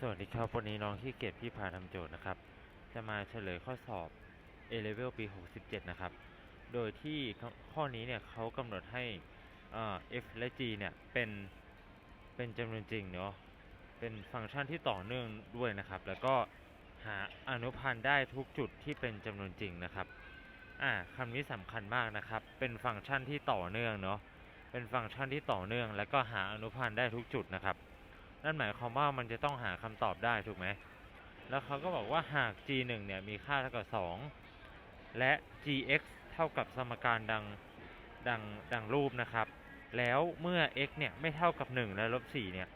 สวัสดีครับ วันนี้น้องที่เกียรติพี่พาทำโจทย์นะครับ จะมาเฉลยข้อสอบ A level ปี 67 นะครับ โดยที่ข้อนี้เนี่ยเขากำหนดให้อ่า f และ g เนี่ยเป็นเป็นจำนวนจริงเนาะเป็นฟังก์ชันที่ต่อเนื่องด้วยนะครับ แล้วก็หาอนุพันธ์ได้ทุกจุดที่เป็นจำนวนจริงนะครับอ่าคำนี้สำคัญมากนะครับ เป็นฟังก์ชันที่ต่อเนื่องเนาะเป็นฟังก์ชันที่ต่อเนื่อง แล้วก็หาอนุพันธ์ได้ทุกจุดนะครับ นั่นหมายความว่ามันจะต้องหาคำตอบได้ถูกไหม แล้วเขาก็บอกว่าหาก g 1เนี่ยมีค่าเท่ากับ 2 และ gx เท่ากับสมการดังดังดังรูปนะครับ แล้วเมื่อ x เนี่ยไม่เท่ากับ 1 และลบ4เนี่ย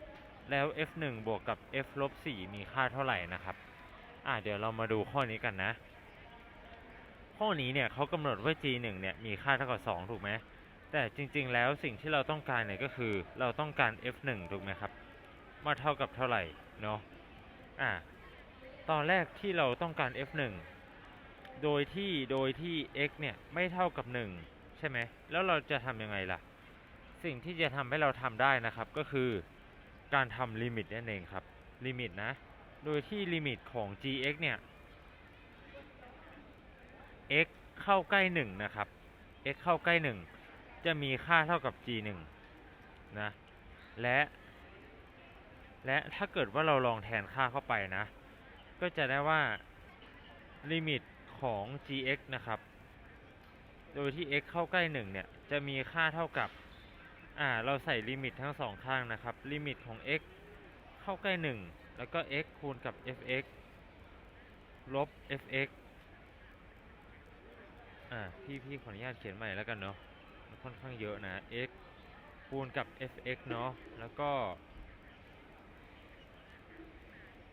แล้ว f 1บวกกับ f ลบ4มีค่าเท่าไหร่นะครับ อ่าเดี๋ยวเรามาดูข้อนี้กันนะ ข้อนี้เนี่ยเขากำหนดว่า g 1เนี่ยมีค่าเท่ากับ 2 ถูกไหม แต่จริงๆแล้วสิ่งที่เราต้องการเนี่ยก็คือเราต้องการ f 1ถูกไหมครับ มาเท่ากับเท่าไหร่เนาะอ่าตอนแรกที่เราต้องการ f1 โดยที่โดยที่ x เนี่ยไม่เท่ากับ 1 ใช่ไหมแล้วเราจะทำยังไงล่ะ สิ่งที่จะทำให้เราทำได้นะครับก็คือการทำลิมิตนั่นเองครับลิมิตนะ โดยที่ลิมิตของ gx เนี่ย x เข้าใกล้ 1 นะครับ x เข้าใกล้ 1 จะมีค่าเท่ากับ g1 นะ และ และถ้าเกิดว่าเราลองแทนค่าเข้าไปนะ ก็จะได้ว่าลิมิตของ gx นะครับ โดยที่ x เข้าใกล้ 1 เนี่ย จะมีค่าเท่ากับ อ่า เราใส่ลิมิตทั้งสองข้างนะครับ ลิมิตของ x เข้าใกล้ 1 แล้วก็ x คูณกับ fx ลบ fx อ่า พี่พี่ขออนุญาตเขียนใหม่แล้วกันเนาะ มันค่อนข้างเยอะนะ x คูณกับ fx เนาะ แล้วก็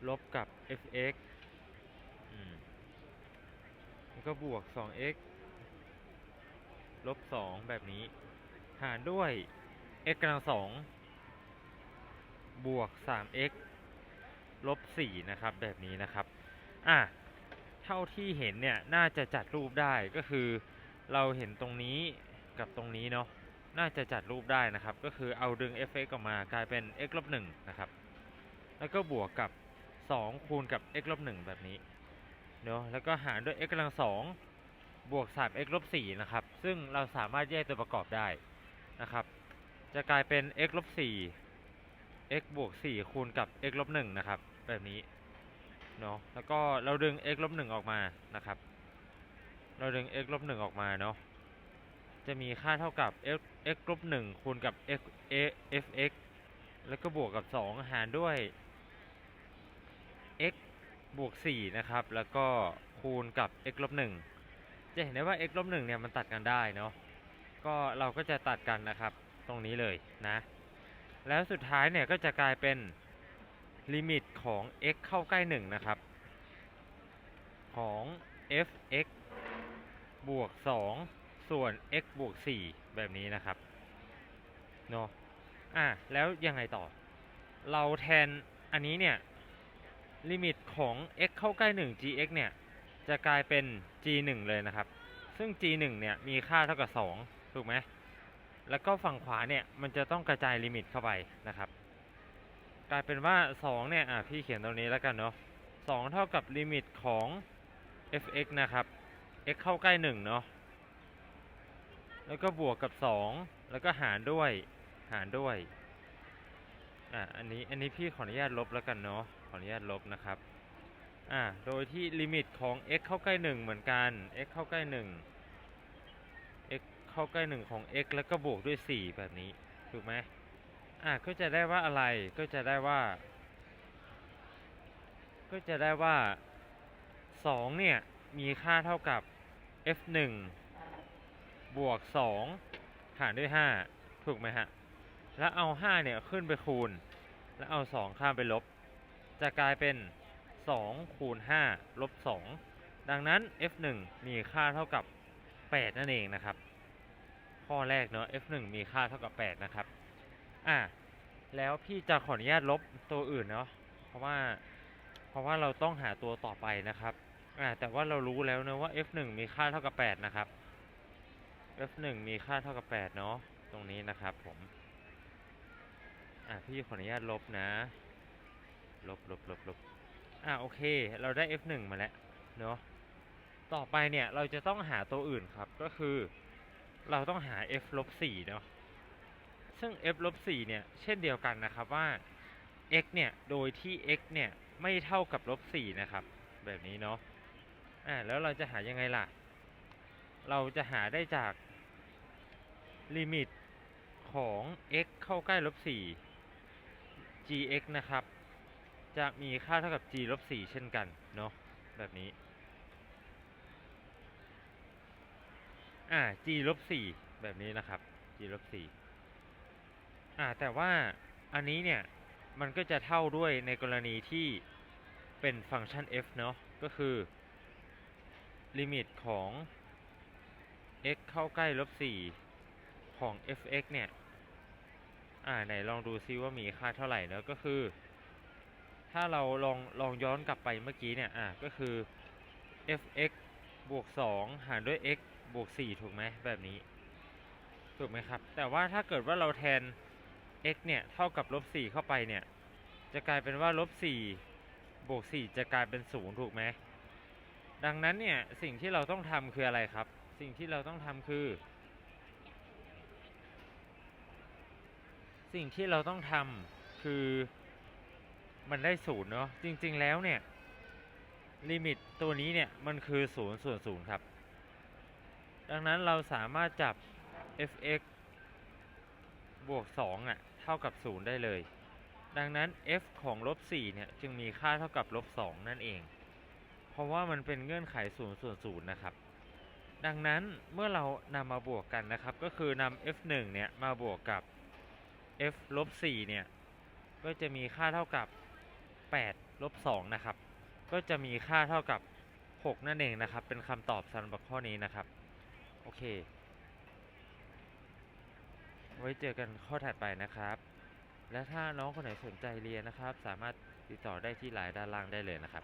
ลบกับ fx อืมแล้วก็บวก 2x ลบ 2 แบบนี้ หารด้วย x กำลัง2บวก 3x ลบ 4 นะครับ แบบนี้นะครับ อะ เท่าที่เห็นเนี่ย น่าจะจัดรูปได้ก็คือเราเห็นตรงนี้กับตรงนี้เนาะ น่าจะจัดรูปได้นะครับ ก็คือเอาดึง fx ออกมากลายเป็น x ลบ1นะครับ แล้วก็บวกกับ 2 คูณกับ x ลบ1แบบนี้เนาะแล้วก็หารด้วย x กำลัง2บวก 3x ลบ4นะครับ ซึ่งเราสามารถแยกตัวประกอบได้นะครับ จะกลายเป็น x ลบ4 x บวก4คูณกับ x ลบ1นะครับ แบบนี้เนาะแล้วก็เราดึง x ลบ1ออกมานะครับ เราดึง x ลบ1ออกมาเนาะจะมีค่าเท่ากับ x x ลบ1คูณกับ x f x แล้วก็บวกกับ 2 หารด้วย บวก4นะครับ แล้วก็คูณกับ x ลบ1จะเห็นได้ว่า x ลบ1เนี่ยมันตัดกันได้เนาะ ก็เราก็จะตัดกันนะครับ ตรงนี้เลยนะ แล้วสุดท้ายเนี่ยก็จะกลายเป็นลิมิตของ x เข้าใกล้ 1 นะครับ ของ f(x) บวก 2 ส่วน x บวก 4 แบบนี้นะครับ เนาะ อะ แล้วยังไงต่อ เราแทนอันนี้เนี่ย ลิมิตของ x เข้าใกล้ 1 gx เนี่ย จะกลายเป็น g 1 เลยนะครับ ซึ่ง g 1 เนี่ยมีค่าเท่ากับ 2 ถูกไหม แล้วก็ฝั่งขวาเนี่ย มันจะต้องกระจายลิมิตเข้าไปนะครับ กลายเป็นว่า 2 เนี่ย อะ พี่เขียนตรงนี้แล้วกันเนาะ2 เท่ากับลิมิตของ fx นะครับ x เข้าใกล้ 1 เนาะ แล้วก็บวกกับ 2 แล้วก็หารด้วย หารด้วย อะอันนี้อันนี้พี่ขออนุญาตลบแล้วกันเนาะขออนุญาตลบนะครับอ่าโดยที่ลิมิตของ x เข้าใกล้ 1 เหมือนกัน x เข้าใกล้ 1 x เข้าใกล้ 1 ของ x แล้วก็บวกด้วย 4 แบบนี้ถูกไหมอ่าก็จะได้ว่าอะไรก็จะได้ว่า ก็จะได้ว่า 2 เนี่ย มีค่าเท่ากับ f 1บวก 2 หารด้วย 5 ถูกไหมฮะ แล้วเอา 5 เนี่ยขึ้นไปคูณ แล้วเอา 2 ข้ามไปลบ จะกลายเป็น 2 คูณ 5 ลบ 2 ดังนั้น f1 มีค่าเท่ากับ 8 นั่นเองนะครับ ข้อแรกเนาะ f1 มีค่าเท่ากับ 8 นะครับ อะ แล้วพี่จะขออนุญาตลบตัวอื่นเนาะ เพราะว่า เพราะว่าเราต้องหาตัวต่อไปนะครับ อ่าแต่ว่าเรารู้แล้วนะว่า f1 มีค่าเท่ากับ 8 นะครับ f1 มีค่าเท่ากับ 8 เนาะ ตรงนี้นะครับผม อะพี่ขออนุญาตลบนะ ลบลบลบลบอ่าโอเค เราได้ f1 มาแล้วเนาะ ต่อไปเนี่ยเราจะต้องหาตัวอื่นครับ ก็คือเราต้องหา f ลบ4เนาะ ซึ่ง f ลบ4เนี่ย เช่นเดียวกันนะครับว่า x เนี่ย โดยที่ x เนี่ย ไม่เท่ากับลบ4นะครับ แบบนี้เนาะ อ่า แล้วเราจะหายังไงล่ะ เราจะหาได้จากลิมิตของ x เข้าใกล้ลบ4 gx นะครับ จะมีค่าเท่ากับ g ลบ4เช่นกันเนาะแบบนี้ อ่า g ลบ4แบบนี้นะครับ g ลบ4อ่า แต่ว่าอันนี้เนี่ย มันก็จะเท่าด้วยในกรณีที่เป็นฟังก์ชัน f เนาะก็คือลิมิตของ x เข้าใกล้ลบ4ของ f(x) เนี่ย อ่าไหนลองดูซิว่ามีค่าเท่าไหร่เนอะก็คือ ถ้าเราลองลองย้อนกลับไปเมื่อกี้เนี่ยอ่าก็คือ f(x) บวก 2 หารด้วย x บวก 4 ถูกไหมแบบนี้ ถูกไหมครับ แต่ว่าถ้าเกิดว่าเราแทน x เนี่ย เท่ากับลบ 4 เข้าไปเนี่ย จะกลายเป็นว่าลบ 4 บวก 4 จะกลายเป็น 0 ถูกไหม ดังนั้นเนี่ย สิ่งที่เราต้องทำคืออะไรครับ สิ่งที่เราต้องทำคือ สิ่งที่เราต้องทำคือมันได้ศูนย์เนาะจริง ๆ แล้วเนี่ยลิมิตตัวนี้เนี่ยมันคือศูนย์ส่วนศูนย์ครับ ดังนั้นเราสามารถจับ f(x) บวก2อะเท่ากับ0ได้เลย ดังนั้น f ของลบ4เนี่ยจึงมีค่าเท่ากับลบ2นั่นเอง เพราะว่ามันเป็นเงื่อนไข0ส่วน0นะครับ ดังนั้นเมื่อเรานำมาบวกกันนะครับ ก็คือนำ f1 เนี่ยมาบวกกับ f ลบ4เนี่ย ก็จะมีค่าเท่ากับ8ลบ2นะครับ ก็จะมีค่าเท่ากับ 6 นั่นเองนะครับ เป็นคำตอบสำหรับข้อนี้นะครับ โอเค ไว้เจอกันข้อถัดไปนะครับ และถ้าน้องคนไหนสนใจเรียนนะครับ สามารถติดต่อได้ที่ไลน์ด้านล่างได้เลยนะครับ